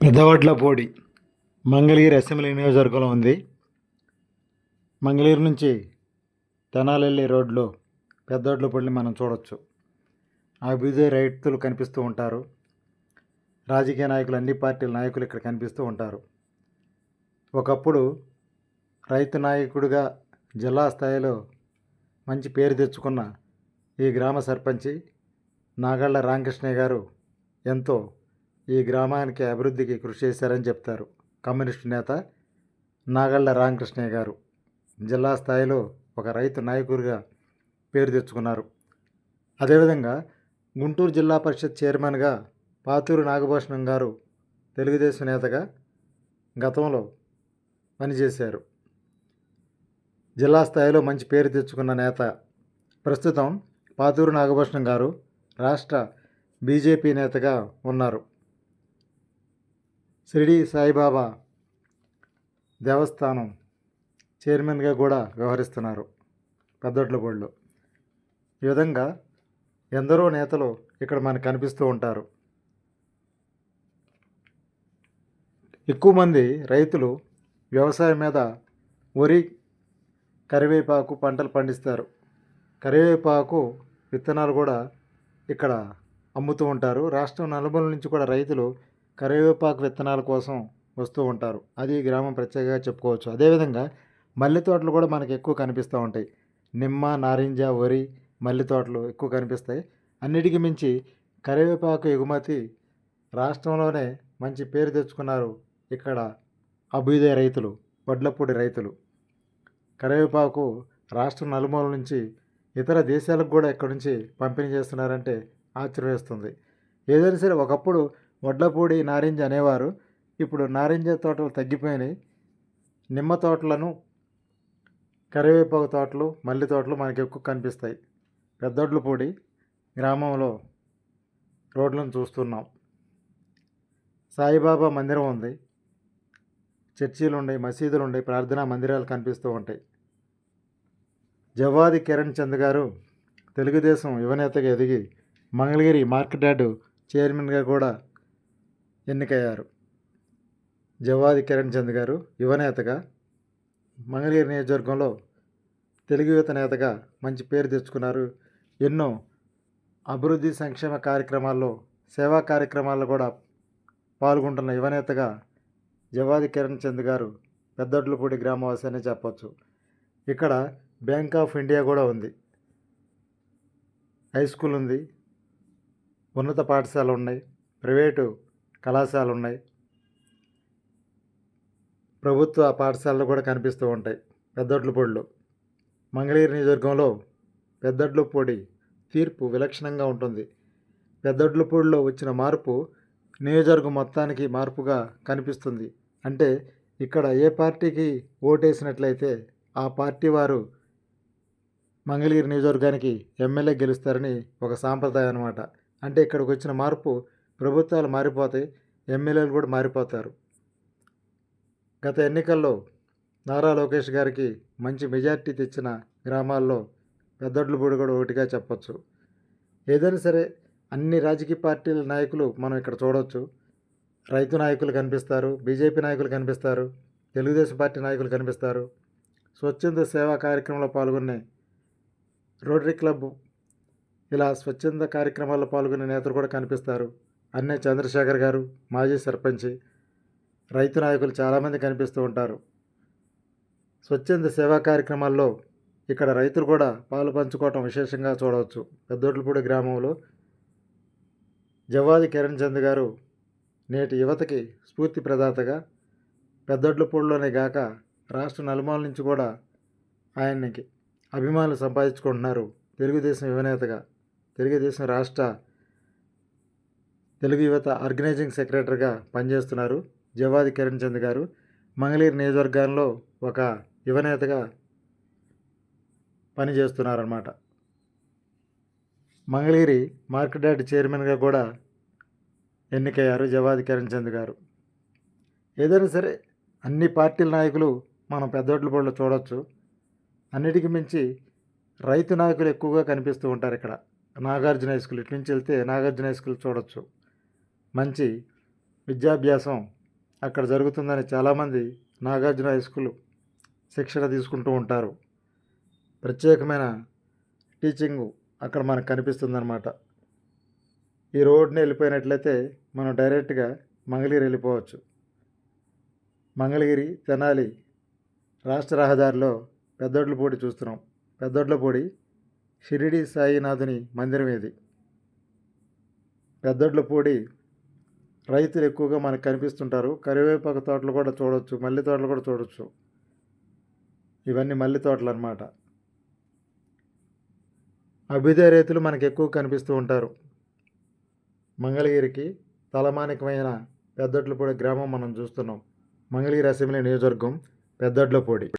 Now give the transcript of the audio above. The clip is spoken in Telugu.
పెద్దవడ్లపూడి మంగళగిరి అసెంబ్లీ నియోజకవర్గంలో ఉంది. మంగళగిరి నుంచి తెనాలి వెళ్ళే రోడ్లో పెద్దవడ్లపూడిని మనం చూడొచ్చు. అభివృద్ధి రైతులు కనిపిస్తూ ఉంటారు. రాజకీయ నాయకులు అన్ని పార్టీల నాయకులు ఇక్కడ కనిపిస్తూ ఉంటారు. ఒకప్పుడు రైతు నాయకుడిగా జిల్లా స్థాయిలో మంచి పేరు తెచ్చుకున్న ఈ గ్రామ సర్పంచి నాగళ్ళ రామకృష్ణయ్య గారు ఎంతో ఈ గ్రామానికి అభివృద్ధికి కృషి చేశారని చెప్తారు. కమ్యూనిస్టు నేత నాగళ్ళ రామకృష్ణయ్య గారు. జిల్లా స్థాయిలో ఒక రైతు నాయకుడిగా పేరు తెచ్చుకున్నారు. అదేవిధంగా గుంటూరు జిల్లా పరిషత్ చైర్మన్గా పాతూరు నాగభూషణం గారు తెలుగుదేశం నేతగా గతంలో పనిచేశారు. జిల్లా స్థాయిలో మంచి పేరు తెచ్చుకున్న నేత ప్రస్తుతం పాతూరు నాగభూషణం గారు రాష్ట్ర బీజేపీ నేతగా ఉన్నారు. షిరిడి సాయిబాబా దేవస్థానం చైర్మన్గా కూడా వ్యవహరిస్తున్నారు పెద్దొడ్లపూడిలో ఈ విధంగా ఎందరో నేతలు ఇక్కడ మనకు కనిపిస్తూ ఉంటారు. ఎక్కువ మంది రైతులు వ్యవసాయం మీద వరి కరివేపాకు పంటలు పండిస్తారు. కరివేపాకు విత్తనాలు కూడా ఇక్కడ అమ్ముతూ ఉంటారు. రాష్ట్రం నలుమూల నుంచి కూడా రైతులు కరివేపాకు విత్తనాల కోసం వస్తూ ఉంటారు. అది గ్రామం ప్రత్యేకంగా చెప్పుకోవచ్చు. అదేవిధంగా మల్లె తోటలు కూడా మనకి ఎక్కువ కనిపిస్తూ ఉంటాయి. నిమ్మ నారింజ వరి మల్లె తోటలు ఎక్కువ కనిపిస్తాయి. అన్నిటికీ మించి కరివేపాకు ఎగుమతి రాష్ట్రంలోనే మంచి పేరు తెచ్చుకున్నారు ఇక్కడ అభ్యుదయ రైతులు వడ్లపూడి రైతులు. కరివేపాకు రాష్ట్రం నలుమూల నుంచి ఇతర దేశాలకు కూడా ఇక్కడి నుంచి పంపిణీ చేస్తున్నారంటే ఆశ్చర్యస్తుంది ఏదైనా సరే ఒకప్పుడు వడ్లపూడి నారింజ అనేవారు. ఇప్పుడు నారింజ తోటలు తగ్గిపోయినాయి. నిమ్మ తోటలను కరివేపాకు తోటలు మల్లి తోటలు మనకి ఎక్కువ కనిపిస్తాయి. పెద్దొడ్లపూడి గ్రామంలో రోడ్లను చూస్తున్నాం. సాయిబాబా మందిరం ఉంది. చర్చీలు ఉన్నాయి మసీదులు ఉన్నాయి ప్రార్థనా మందిరాలు కనిపిస్తూ ఉంటాయి. జవాది కిరణ్ చంద్ గారు తెలుగుదేశం యువనేతగా ఎదిగి మంగళగిరి మార్కెట్ యార్డు చైర్మన్గా కూడా ఎన్నికయ్యారు? జవాది కిరణ్ చంద్ గారు యువనేతగా మంగళగిరి నియోజకవర్గంలో తెలుగు యువత నేతగా మంచి పేరు తెచ్చుకున్నారు. ఎన్నో అభివృద్ధి సంక్షేమ కార్యక్రమాల్లో సేవా కార్యక్రమాల్లో కూడా పాల్గొంటున్న యువనేతగా జవాది కిరణ్ చంద్ గారు పెద్దొడ్లపూడి గ్రామవాసి అని చెప్పొచ్చు. ఇక్కడ బ్యాంక్ ఆఫ్ ఇండియా కూడా ఉంది. హై స్కూల్ ఉంది. ఉన్నత పాఠశాల ఉన్నాయి. ప్రైవేటు కళాశాలలు ఉన్నాయి ప్రభుత్వ పాఠశాలలు కూడా కనిపిస్తూ ఉంటాయి. పెద్దొడ్లపూడిలో మంగళగిరి నియోజకవర్గంలో పెద్దొడ్లపూడి తీర్పు విలక్షణంగా ఉంటుంది. పెద్దొడ్లపూడిలో వచ్చిన మార్పు నియోజకవర్గం మొత్తానికి మార్పుగా కనిపిస్తుంది. అంటే ఇక్కడ ఏ పార్టీకి ఓటేసినట్లయితే ఆ పార్టీ వారు మంగళగిరి నియోజకవర్గానికి ఎమ్మెల్యే గెలుస్తారని ఒక సాంప్రదాయం అనమాట అంటే ఇక్కడికి వచ్చిన మార్పు ప్రభుత్వాలు మారిపోతాయి ఎమ్మెల్యేలు కూడా మారిపోతారు. గత ఎన్నికల్లో నారా లోకేష్ గారికి మంచి మెజార్టీ తెచ్చిన గ్రామాల్లో పెద్దొడ్లపూడి కూడా ఒకటిగా చెప్పొచ్చు. ఏదైనా సరే అన్ని రాజకీయ పార్టీల నాయకులు మనం ఇక్కడ చూడవచ్చు రైతు నాయకులు కనిపిస్తారు బీజేపీ నాయకులు కనిపిస్తారు తెలుగుదేశం పార్టీ నాయకులు కనిపిస్తారు. స్వచ్ఛంద సేవా కార్యక్రమంలో పాల్గొనే రోటరీ క్లబ్ ఇలా స్వచ్ఛంద కార్యక్రమాల్లో పాల్గొనే నేతలు కూడా కనిపిస్తారు. అన్నే చంద్రశేఖర్ గారు మాజీ సర్పంచి రైతు నాయకులు చాలామంది కనిపిస్తూ ఉంటారు. స్వచ్ఛంద సేవా కార్యక్రమాల్లో ఇక్కడ రైతులు కూడా పాలు పంచుకోవటం విశేషంగా చూడవచ్చు. పెద్దోట్లపూడి గ్రామంలో జవాది కిరణ్ చంద్ గారు నేటి యువతకి స్ఫూర్తి ప్రదాతగా పెద్దొడ్లపూడిలోనే గాక రాష్ట్ర నలుమూల నుంచి కూడా ఆయనకి అభిమానులు సంపాదించుకుంటున్నారు తెలుగుదేశం యువనేతగా తెలుగుదేశం రాష్ట్ర తెలుగు యువత ఆర్గనైజింగ్ సెక్రటరీగా పనిచేస్తున్నారు జవాది కిరణ్ చంద్ గారు. మంగళగిరి నియోజకవర్గంలో ఒక యువనేతగా పనిచేస్తున్నారన్నమాట. మంగళగిరి మార్కెట్ యార్డ్ చైర్మన్గా కూడా ఎన్నికయ్యారు జవాది కిరణ్ చంద్ గారు. ఏదైనా సరే అన్ని పార్టీల నాయకులు మనం పెద్దోట్లపూడిలో చూడవచ్చు అన్నిటికీ మించి రైతు నాయకులు ఎక్కువగా కనిపిస్తూ ఉంటారు ఇక్కడ. నాగార్జున హై స్కూల్ ఇటు నుంచి వెళ్తే నాగార్జున హై స్కూల్ చూడొచ్చు. మంచి విద్యాభ్యాసం అక్కడ జరుగుతుందని చాలామంది నాగార్జున హై స్కూల్ శిక్షణ తీసుకుంటూ ఉంటారు. ప్రత్యేకమైన టీచింగ్ అక్కడ మనకు కనిపిస్తుందన్నమాట. ఈ రోడ్ని వెళ్ళిపోయినట్లయితే మనం డైరెక్ట్గా మంగళగిరి వెళ్ళిపోవచ్చు. మంగళగిరి తెనాలి రాష్ట్ర రహదారిలో పెద్దొడ్లపూడి చూస్తున్నాం. పెద్దొడ్లపూడి షిరిడి సాయినాథుని మందిరం ఇది. పెద్దొడ్లపూడి రైతులు ఎక్కువగా మనకు కనిపిస్తుంటారు. కరివేపాకు తోటలు కూడా చూడవచ్చు మల్లె తోటలు కూడా చూడవచ్చు ఇవన్నీ మల్లె తోటలు అన్నమాట. అభ్యుదయ రైతులు మనకు ఎక్కువ కనిపిస్తూ ఉంటారు. మంగళగిరికి తలమానికమైన పెద్దట్లపూడి గ్రామం మనం చూస్తున్నాం. మంగళగిరి అసెంబ్లీ నియోజకవర్గం పెద్దట్లపూడి.